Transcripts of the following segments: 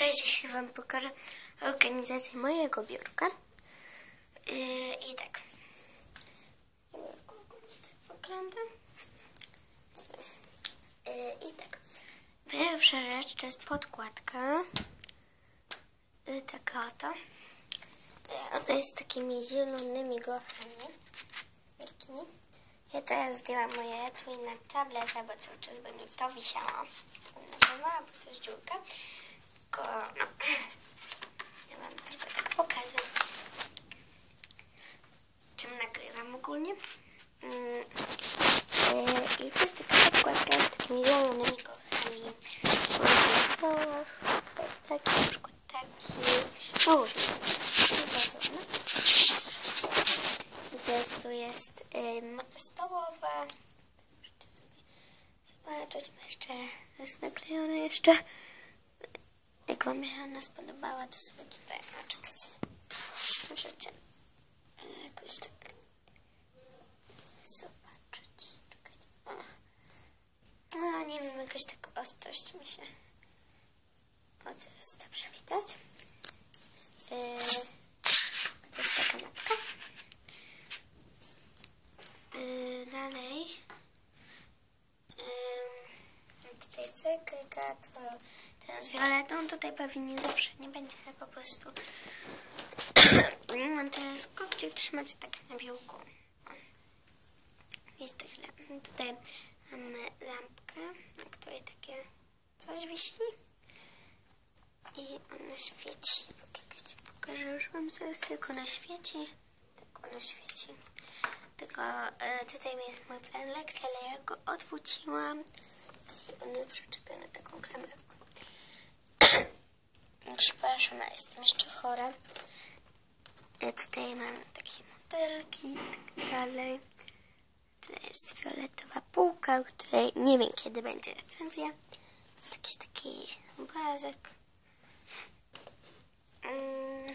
cześć, dzisiaj Wam pokażę organizację mojego biurka. Yy, I tak. Tak wygląda. Yy, I tak. Pierwsza rzecz to jest podkładka. Yy, taka oto. Yy, ona jest z takimi zielonymi gochami. Wielkimi. Ja teraz zdjęłam moje etui na tablet, bo cały czas by mi to wisiało. Bo coś dziurka. Tylko, no, ja wam tylko tak pokazać, czym nagrywam ogólnie. Mm, yy, I to jest taka podkładka z takimi zielonymi kochami. To jest taki, na przykład taki, no różne bardzo ładne. Jest, tu jest y, mata stołowa. Zobaczyć, jeszcze jest naklejone jeszcze. Jak wam się ona spodobała, to sobie tutaj, czekajcie. Możecie y, jakoś tak zobaczyć. Czekajcie. No nie wiem, jakoś tak ostrość mi się. O, to jest dobrze widać. Y, to jest taka matka. Yy, dalej. Yy, tutaj segregator. Teraz violetą. Tutaj pewnie nie zawsze nie będzie, po prostu. Mam teraz gdzie trzymać tak na biurku. Jest tak źle. Tutaj mamy lampkę, na której takie coś wisi. I ona świeci. Poczekajcie, pokażę już wam zaraz, jak ona świeci. Tak ona świeci. Tylko e, tutaj jest mój plan lekcji, ale ja go odwróciłam. Jest przyczepiony taką klamerką. Przepraszam, ale jestem jeszcze chora. E, tutaj mam takie modelki i tak dalej. Tutaj jest fioletowa półka, której nie wiem kiedy będzie recenzja. Jest jakiś taki obrazek. Mm,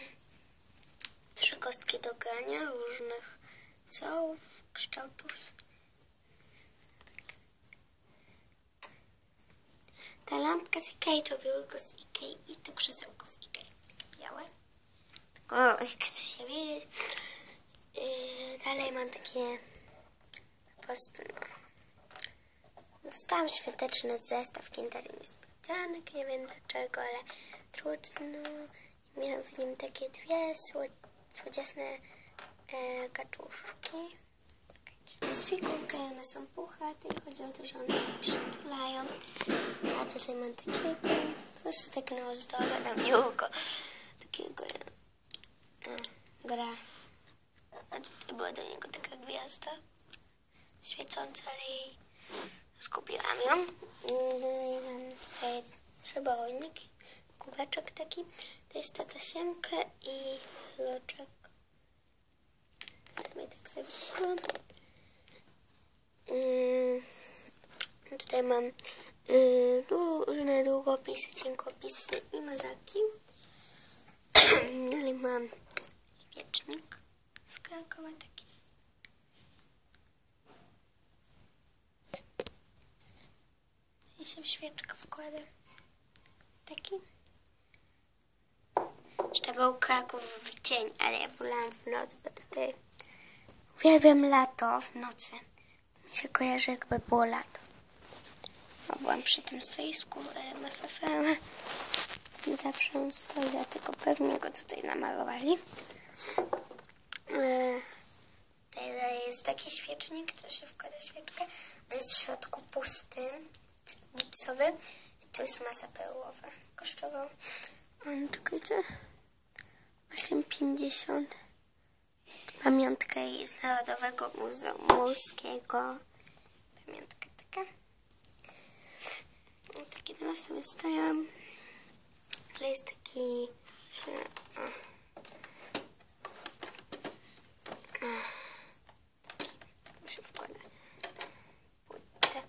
trzy kostki do grania różnych są w kształtów. Ta lampka z Ikei to białego z Ikei i to krzesełko z Ikei. Białe. Tylko chcę się wiedzieć. Yy, dalej mam takie po prostu no. Dostałam świąteczny zestaw Kinder Niespodzianek. Nie wiem dlaczego, ale trudno. Miałam w nim takie dwie słodziasne e, kaczuszki. Figurka i one są puchate i chodzi o to, że one się przytulają. A tutaj mam takiego, po prostu tak na ozdobę, na biurko. Takiego e, gra. A tutaj była do niego taka gwiazda świecąca, ale jej skupiłam ją. I mam tutaj przebojnik, kubeczek taki. To jest ta tasiemka i loczek. Mnie tak zawiesiłam. Yy, tutaj mam yy, różne długopisy, cienkopisy i mazaki. Dalej mam świecznik z Krakowa taki. I się świeczkę wkłada. Taki. Jeszcze był Kraków w dzień, ale ja wolałam w noc, bo tutaj uwielbiam lato w nocy. Mi się kojarzy jakby było lato. No, byłam przy tym stoisku MFFM. Zawsze on stoi, dlatego pewnie go tutaj namalowali. E, tutaj jest taki świecznik, to się wkłada świeczkę. On jest w środku pusty, gipsowy. I tu jest masa perłowa. Kosztował, on, czekajcie, 8,50. Pamiątka jej z Narodowego Muzeum Morskiego. Pamiątka taka. I takie dwa sobie stoją. To jest taki... O. Taki, tu się wkłada. Płytę.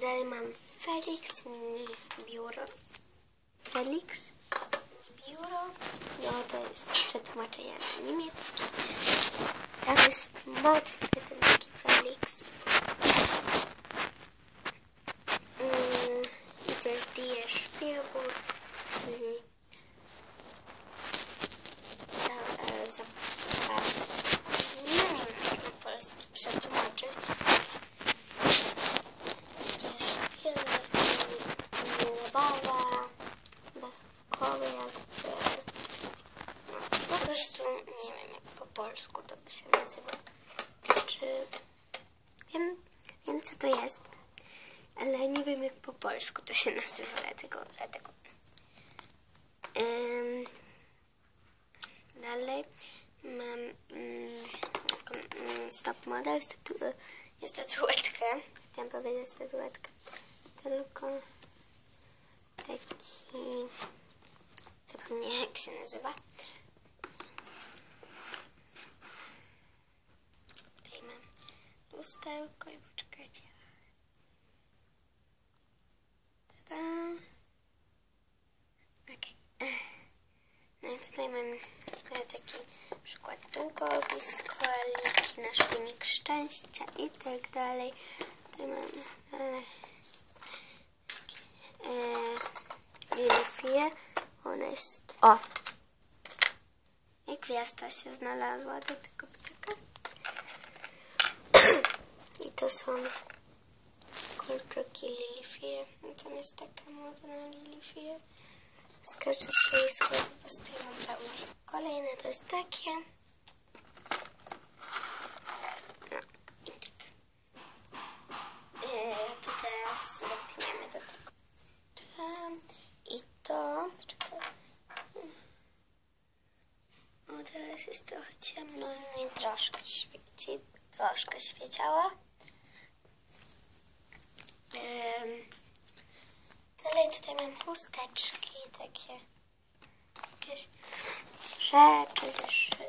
Dalej mam Felix mini biuro. Felix biuro. No to jest przetłumaczenie na niemiecki. Tam jest mocny ten taki Felix. przetłumaczyć. Takie szpile, nie zabawa, bezwkowy jakby. No, po prostu nie wiem jak po polsku to się nazywa. Czy wiem, wiem co to jest, ale nie wiem jak po polsku to się nazywa, dlatego, dlatego. Dalej mam mm, stop model, statu, statuetkę, chciałam powiedzieć statuetkę, tylko taki, zapomniałem jak się nazywa. Tutaj mam lusterko i poczekajcie. Tada. Okej. No i tutaj mam taki przykład długopis, koliki, nasz wynik szczęścia i tak dalej. Tutaj mam e, e, Lilifię. Ona jest... O! I gwiazda się znalazła do tego ptaka. I to są kolczyki Lilifie. Tam jest taka modna Lilifie. Z każdej swojej po prostu mam pełno. Kolejne to jest takie. No i tak. Yy, to teraz wepniemy do tego. Tam. I to. Poczekaj. O, teraz jest trochę ciemno no i troszkę świeci. Troszkę świeciała. Dalej tutaj mam chusteczki takie. Jakieś rzeczy, zeszyty.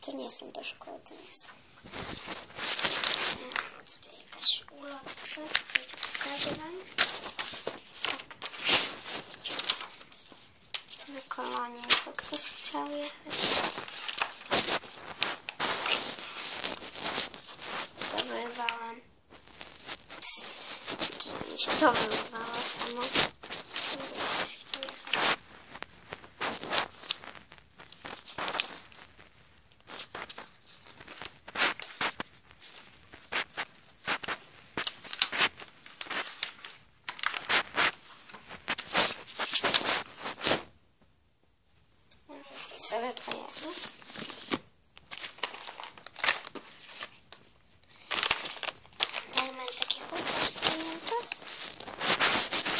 To nie są do szkoły, to nie są. Tutaj jakaś ulotka. Wiecie, pokażę wam. Tak. Na kolonie, jakby ktoś chciał jechać. To wyrwałam. Ps, Czy mi się to wyrwało samo? Sobie pojadę. Ja mam takie chusteczki mięte.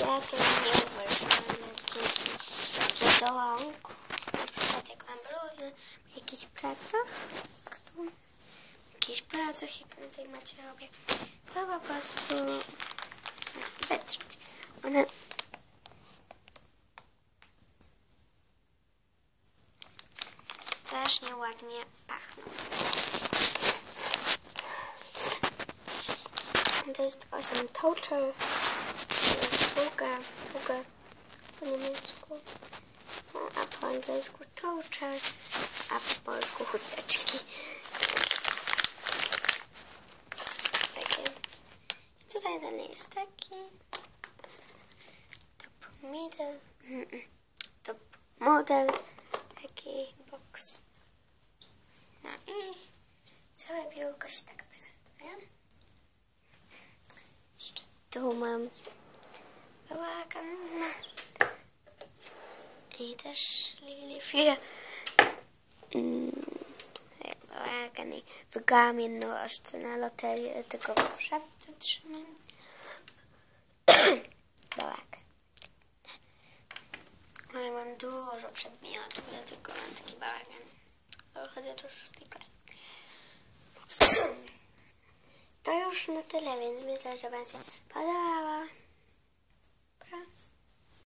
Ja to nie uważam na dzieci takie do rąk. Na przykład jak mam bluzę, w jakichś pracach. W jakichś pracach, jak tutaj macie robię. To po prostu no, wytrzeć. One strasznie ładnie pachną. To jest 8 toucher. Długa, długa po niemiecku. A po angielsku toucher, a po polsku chusteczki. Takie. Tutaj dalej jest taki. Top middle. Top model. Taki box. No i całe biurko się tak prezentuje. Jeszcze tu mam bałagan. I też Lilifie. Mm, bałagan i wygrałam jednorożce na loterię, tylko w szafce trzymam. bałagan. Ale mam dużo przedmiotów, dlatego mam taki bałagan. Chodzę do szóstej klasy. To już na tyle, więc myślę, że Wam się podobało.